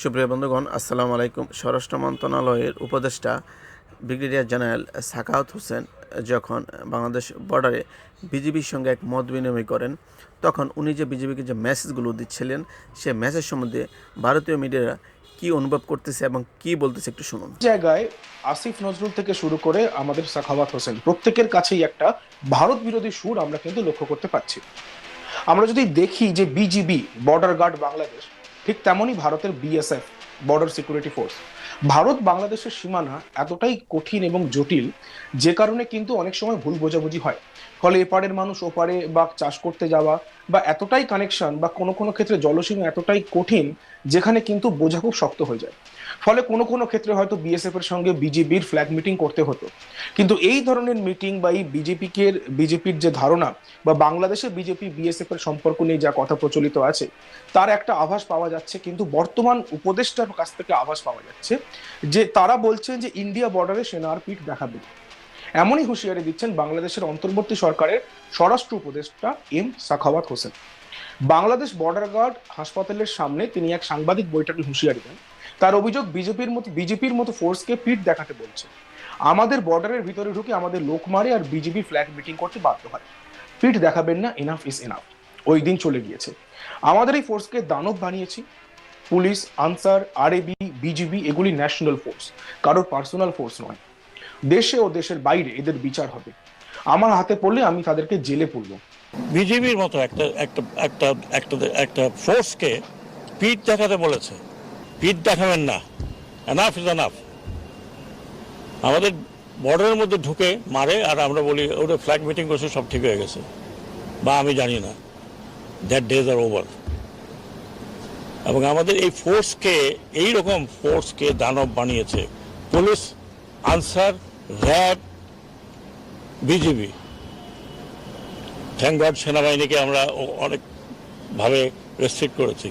সুপ্রিয় বন্ধুগণ, আসসালামু আলাইকুম। স্বরাষ্ট্র মন্ত্রণালয়ের উপদেষ্টা, ব্রিগেডিয়ার জেনারেল সাকাউত হোসেন যখন বাংলাদেশ বর্ডারে বিজিবির সঙ্গে এক মত বিনিময় করেন, তখন উনি যে বিজেপিকে যে মেসেজগুলো দিচ্ছিলেন, সে মেসেজ সম্বন্ধে ভারতীয় মিডিয়ারা কি অনুভব করতেছে এবং কি বলতেছে একটু শুনুন। জায়গায় আসিফ নজরুল থেকে শুরু করে আমাদের সাখাওয়াত হোসেন, প্রত্যেকের কাছেই একটা ভারত বিরোধী সুর আমরা কিন্তু লক্ষ্য করতে পারছি। আমরা যদি দেখি যে বিজিবি, বর্ডার গার্ড বাংলাদেশ ঠিক তেমনই ভারতের BSF border security force Bharat বাংলাদেশের সীমানা এতটাই কঠিন এবং জটিল যে কারণে কিন্তু অনেক সময় ভুল বোঝাবুঝি হয়। ফলে এপারের মানুষ ওপারে বা চাষ করতে যাওয়া বা এতটাই কানেকশন বা কোনো কোনো ক্ষেত্রে জলসীমা এতটাই কঠিন যেখানে কিন্তু বোঝা খুব শক্ত হয়ে যায়। ফলে কোনো কোনো ক্ষেত্রে হয়তো বিএসএফ এর সঙ্গে বিজেপির ফ্ল্যাগ মিটিং করতে হতো। কিন্তু এই ধরনের মিটিং বা এই বিজেপিকে বিজেপির যে ধারণা বা বাংলাদেশে বিজেপি বিএসএফ এর সম্পর্ক নিয়ে যা কথা প্রচলিত আছে, তার একটা আভাস পাওয়া যাচ্ছে। কিন্তু বর্তমান উপদেষ্টার কাছ থেকে আভাস পাওয়া যাচ্ছে যে তারা বলছেন যে ইন্ডিয়া বর্ডারে সেনার পিঠ দেখাবে। এমনই হুঁশিয়ারি দিচ্ছেন বাংলাদেশের অন্তর্বর্তী সরকারের স্বরাষ্ট্র উপদেষ্টা M Sakhawat Hossain. Bangladesh border guard হাসপাতালের সামনে তিনি এক সাংবাদিক বৈঠকে হুঁশিয়ারি দেন। তার অভিযোগ বিজেপির মতো বিজেপির মতো ফোর্সকে পিঠ দেখাতে বলছে। আমাদের বর্ডারের ভিতরে ঢুকে আমাদের লোক মারে আর বিজেপি ফ্ল্যাগ মিটিং করতে বাধ্য হয়। পিঠ দেখাবেন না এনাফ ইজ এনাফ ওই দিন চলে গিয়েছে। আমাদের এই ফোর্সকে দানব বানিয়েছি। পুলিশ, আনসার, আরএবি, বিজিবি এগুলি ন্যাশনাল ফোর্স কারোর পার্সোনাল ফোর্স নয়। দেশে ও দেশের বাইরে এদের বিচার হবে। আমার হাতে পড়লে আমি তাদেরকে জেলে পুরবো। বিজেপির মতো একটা একটা একটা একটা একটা ফোর্সকে পিঠ দেখাতে বলেছে। পিঠ দেখাবেন না। এনাফ ইজ এনাফ আমাদের বর্ডারের মধ্যে ঢুকে মারে আর আমরা বলি ওটা ফ্ল্যাগ মিটিং করছে, সব ঠিক হয়ে গেছে। বা আমি জানি না। দ্যাট ডেজ আর ওভার এবং আমাদের এই ফোর্সকে এই রকম ফোর্সকে দানব বানিয়েছে police, Ansar, RAB, BGB. Thank God সেনাবাহিনীকে আমরা অনেকভাবে রেস্ট্রিক্ট করেছি।